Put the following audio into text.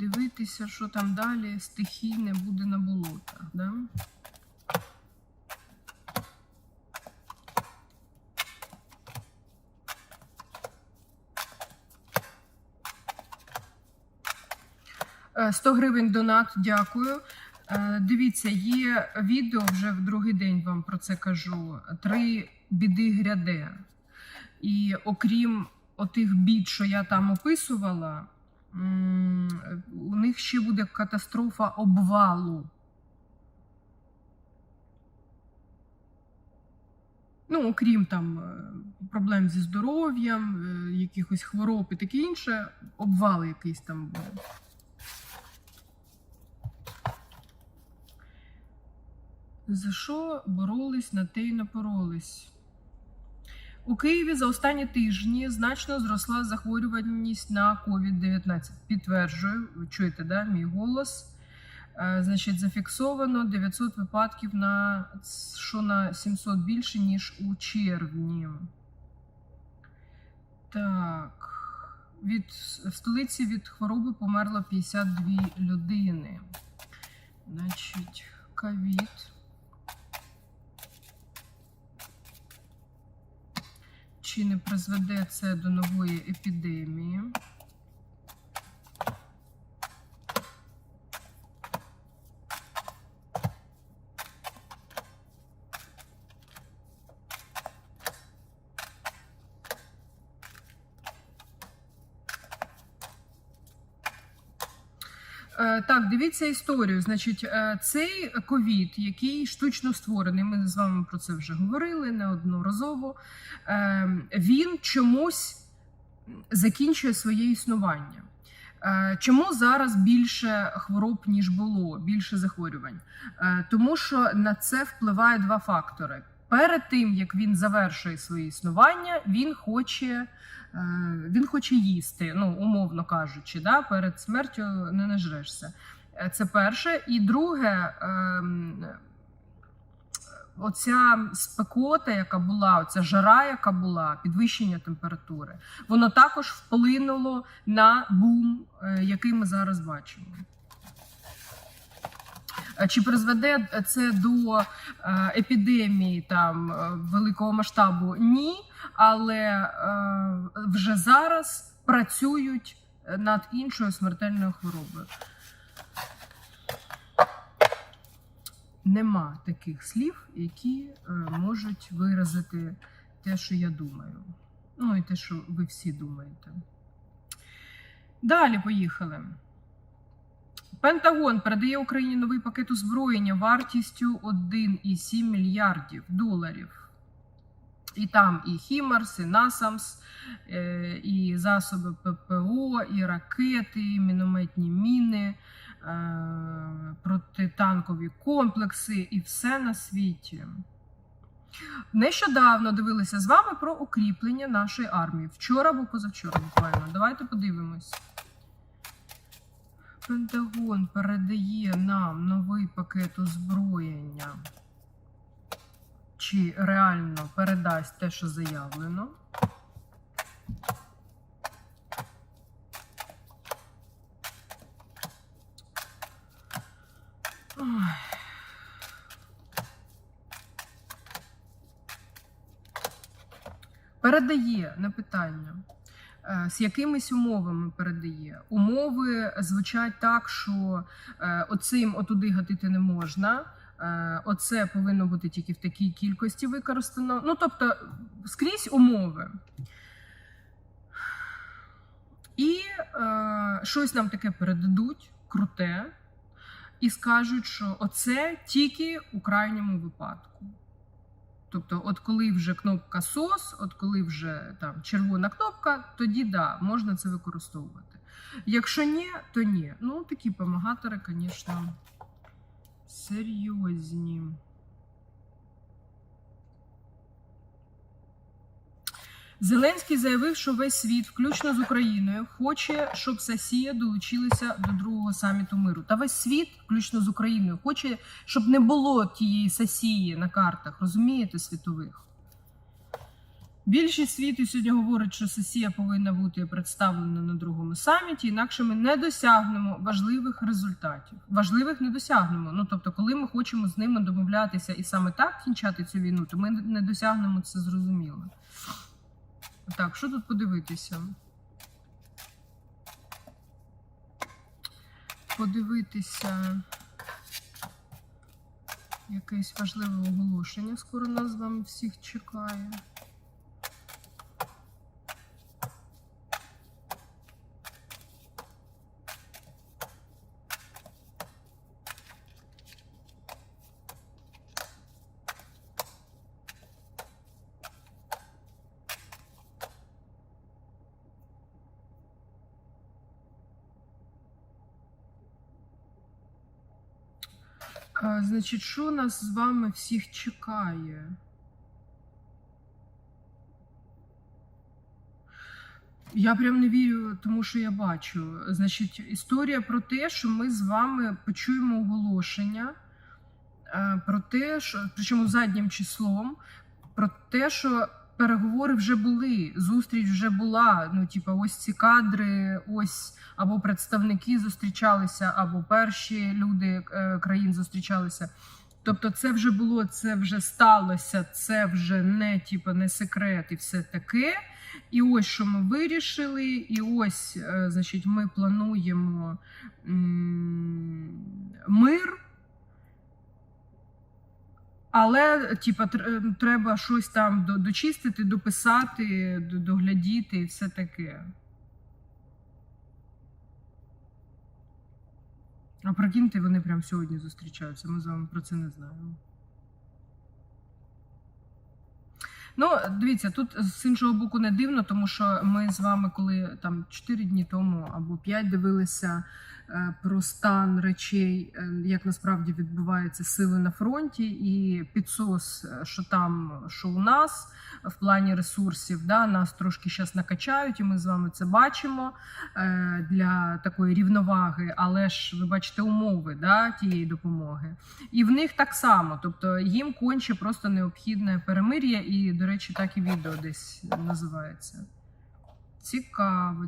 дивитися, що там далі стихійне буде на болотах. Да? Е, 100 гривень донат, дякую. Е, Дивіться, є відео вже в другий день вам про це кажу. Три біди гряде. І окрім отих бід, що я там описувала, у них ще буде катастрофа обвалу. Ну, окрім там е, проблем зі здоров'ям, е, якихось хвороб і таке інше, обвал якийсь там буде. За що боролись, на те й напоролись? У Києві за останні тижні значно зросла захворюваність на COVID-19. Підтверджую, ви чуєте, да, мій голос. Е, Значить, зафіксовано 900 випадків на що на 700 більше, ніж у червні. Так. Від, в столиці від хвороби померло 52 людини. Значить, ковід. Чи не призведе це до нової епідемії? Так, дивіться історію. Значить, е, цей ковід, який штучно створений, ми з вами про це вже говорили неодноразово. е, Він чомусь закінчує своє існування. Е, Чому зараз більше хвороб, ніж було, більше захворювань? Е, Тому що на це впливає два фактори. Перед тим як він завершує своє існування, він хоче, е, він хоче їсти, ну умовно кажучи, да? перед смертю не нажрешся. Е, Це перше. І друге, ем, оця спекота, яка була, оця жара, яка була, підвищення температури, воно також вплинуло на бум, е, який ми зараз бачимо. Чи призведе це до е, епідемії там е, великого масштабу? Ні, але е, вже зараз працюють над іншою смертельною хворобою. Нема таких слів, які можуть виразити те, що я думаю. Ну і те, що ви всі думаєте. Далі поїхали. Пентагон передає Україні новий пакет озброєння вартістю 1,7 мільярдів доларів. І там і Хімарс, і Насамс, е, і засоби ППО, і ракети, і мінометні міни, е, протитанкові комплекси, і все на світі. Нещодавно дивилися з вами про укріплення нашої армії. Вчора або позавчора, буквально. Давайте подивимось. Пентагон передає нам новий пакет озброєння. Чи реально передасть те, що заявлено? Передає на питання. Е, З якимись умовами передає. Умови звучать так, що е, оцим отуди гатити не можна. е, Оце повинно бути тільки в такій кількості використано. Ну, тобто, скрізь умови. І е, щось нам таке передадуть, круте, і скажуть, що оце тільки у крайньому випадку. Тобто, от коли вже кнопка SOS, от коли вже там червона кнопка, тоді да, можна це використовувати. Якщо ні, то ні. Ну, такі помагатори, звісно, серйозні. Зеленський заявив, що весь світ, включно з Україною, хоче, щоб Сасія долучилася до другого саміту миру. Та весь світ, включно з Україною, хоче, щоб не було тієї Сасії на картах, розумієте, світових. Більшість світу сьогодні говорить, що сесія повинна бути представлена на другому саміті, інакше ми не досягнемо важливих результатів. Важливих не досягнемо. Ну тобто, коли ми хочемо з ними домовлятися і саме так кінчати цю війну, то ми не досягнемо це зрозуміло. Так, що тут подивитися? Подивитися якесь важливе оголошення. Скоро нас з вами всіх чекає. Значить, що нас з вами всіх чекає? Я прям не вірю, тому що я бачу. Значить, історія про те, що ми з вами почуємо оголошення е, про те, що причому заднім числом, про те, що переговори вже були, зустріч вже була. Ну, типа, ось ці кадри, ось або представники зустрічалися, або перші люди е, країн зустрічалися. Тобто, це вже було, це вже сталося, це вже не типа не секрет і все таке. І ось що ми вирішили, і ось, е, значить, ми плануємо м, мир. Але, типа, треба щось там дочистити, дописати, доглядіти і все таке. А прикиньте, вони прямо сьогодні зустрічаються. Ми з вами про це не знаємо. Ну, дивіться, тут з іншого боку не дивно, тому що ми з вами, коли там 4 дні тому або 5 дивилися про стан речей, е, як насправді відбуваються сили на фронті, і підсос, е, що там, що у нас в плані ресурсів, да, нас трошки зараз накачають, і ми з вами це бачимо е, для такої рівноваги, але ж ви бачите умови да, тієї допомоги. І в них так само, тобто їм конче просто необхідне перемир'я, і, до речі, так і відео десь називається. Цікаво,